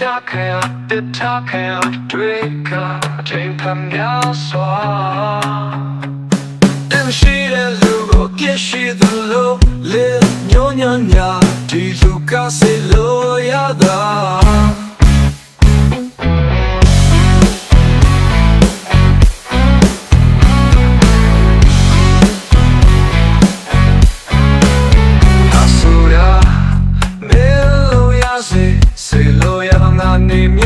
ချခဲတစ်ထခဲတွေ့ကချိန်ဖမ်းရစွာတင်ရှိတဲ့လူကိုကြည့်ရှိသလိုလေညညည name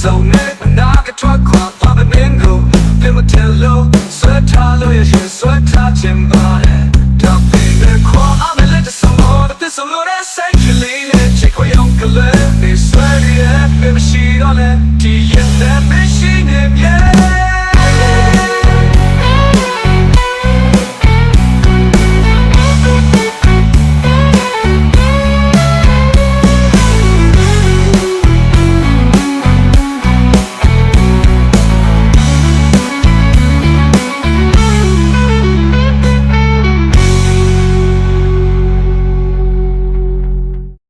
so now